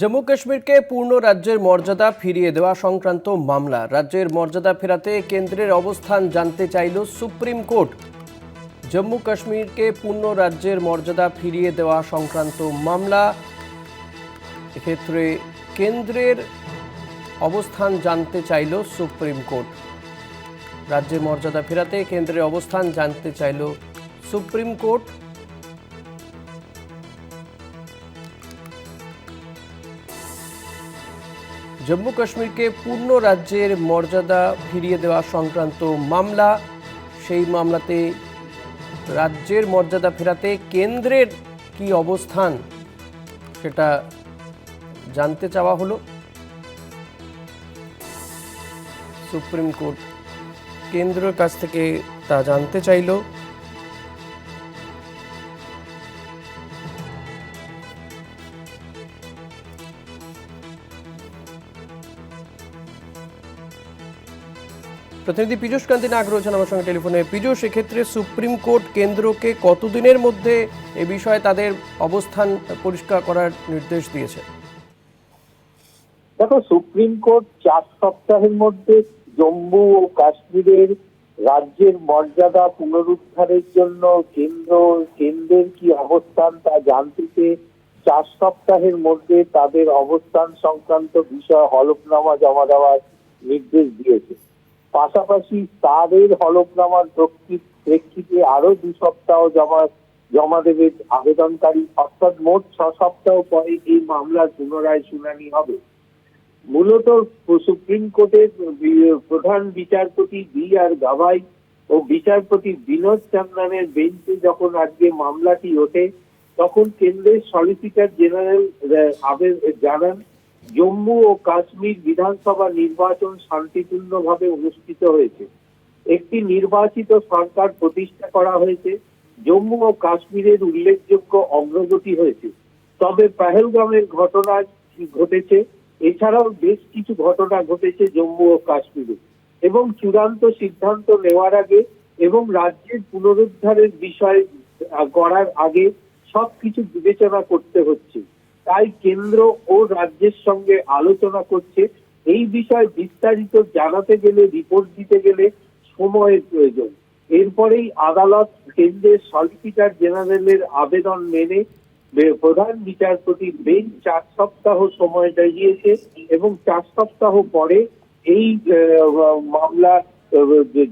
জম্মু কাশ্মীরকে পূর্ণ রাজ্যের মর্যাদা ফিরিয়ে দেওয়া সংক্রান্ত মামলা। রাজ্যের মর্যাদা ফেরাতে কেন্দ্রের অবস্থান জানতে চাইল সুপ্রিম কোর্ট। জম্মু কাশ্মীরকে পূর্ণ রাজ্যের মর্যাদা ফিরিয়ে দেওয়া সংক্রান্ত মামলা। এক্ষেত্রে কেন্দ্রের অবস্থান জানতে চাইল সুপ্রিম কোর্ট। রাজ্যের মর্যাদা ফেরাতে কেন্দ্রের অবস্থান জানতে চাইল সুপ্রিম কোর্ট। জম্মু কাশ্মীরকে পূর্ণ রাজ্যের মর্যাদা ফিরিয়ে দেওয়া সংক্রান্ত মামলা, সেই মামলাতে রাজ্যের মর্যাদা ফেরাতে কেন্দ্রের কি অবস্থান সেটা জানতে চাওয়া হলো। সুপ্রিম কোর্ট কেন্দ্রের কাছ থেকে তা জানতে চাইলো। প্রতিনিধি পীযূষ কান্তি নাগ রয়েছেন আমার সঙ্গে টেলিফোনে। পীযূষ, এক্ষেত্রে সুপ্রিম কোর্ট কেন্দ্রকে কতদিনের মধ্যে এ বিষয়ে তাদের অবস্থান পরিষ্কার করার নির্দেশ দিয়েছে? দেখো, সুপ্রিম কোর্ট চার সপ্তাহের মধ্যে জম্মু ও কাশ্মীরের রাজ্যের মর্যাদা পুনরুদ্ধারের জন্য কেন্দ্র, কেন্দ্রের কি অবস্থান তা জানতে চার সপ্তাহের মধ্যে তাদের অবস্থান সংক্রান্ত বিষয় হলফনামা জমা দেওয়ার নির্দেশ দিয়েছে। পাশাপাশি তাদের হলফনামার প্রেক্ষিতে আরও দু সপ্তাহ জমা জমা দেবে আবেদনকারী। অর্থাৎ মোট ছ সপ্তাহ পরে এই মামলার পুনরায় শুনানি হবে। মূলত সুপ্রিম কোর্টের প্রধান বিচারপতি বি আর গাভাই ও বিচারপতি বিনোদ চান্দানের বেঞ্চে যখন আজকে মামলাটি ওঠে, তখন কেন্দ্রের সলিসিটর জেনারেল জানান জম্মু ও কাশ্মীর বিধানসভা নির্বাচন শান্তিপূর্ণভাবে অনুষ্ঠিত হয়েছে। একটি নির্বাচিত সরকার প্রতিষ্ঠা করা হয়েছে। জম্মু ও কাশ্মীরের উল্লেখযোগ্য অগ্রগতি হয়েছে। তবে পাহেলগামের ঘটনা ঘটেছে। এছাড়াও বেশ কিছু ঘটনা ঘটেছে জম্মু ও কাশ্মীরে। এবং চূড়ান্ত সিদ্ধান্ত নেওয়ার আগে এবং রাজ্যের পুনরুদ্ধারের বিষয় করার আগে সবকিছু বিবেচনা করতে হচ্ছে। তাই কেন্দ্র ও রাজ্যের সঙ্গে আলোচনা করছে। এই বিষয়ে বিস্তারিত জানাতে গেলে রিপোর্ট দিতে গেলে সময়ের প্রয়োজন। এরপরেই আদালত কেন্দ্রের সলিসিটর জেনারেলের আবেদন মেনে প্রধান বিচারপতির বেঞ্চ চার সপ্তাহ সময় দিয়েছে এবং চার সপ্তাহ পরে এই মামলা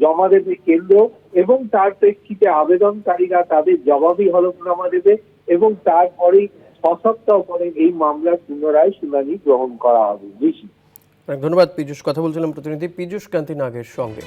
জমা দেবে কেন্দ্র এবং তার প্রেক্ষিতে আবেদনকারীরা তাদের জবাবি হলফনামা দেবে এবং তারপরেই ছ সপ্তাহ পরে এই মামলার পুনরায় শুনানি গ্রহণ করা হবে। ধন্যবাদ, পীযুষ। কথা বলছিলাম প্রতিনিধি পীযুষ কান্তি নাগের সঙ্গে।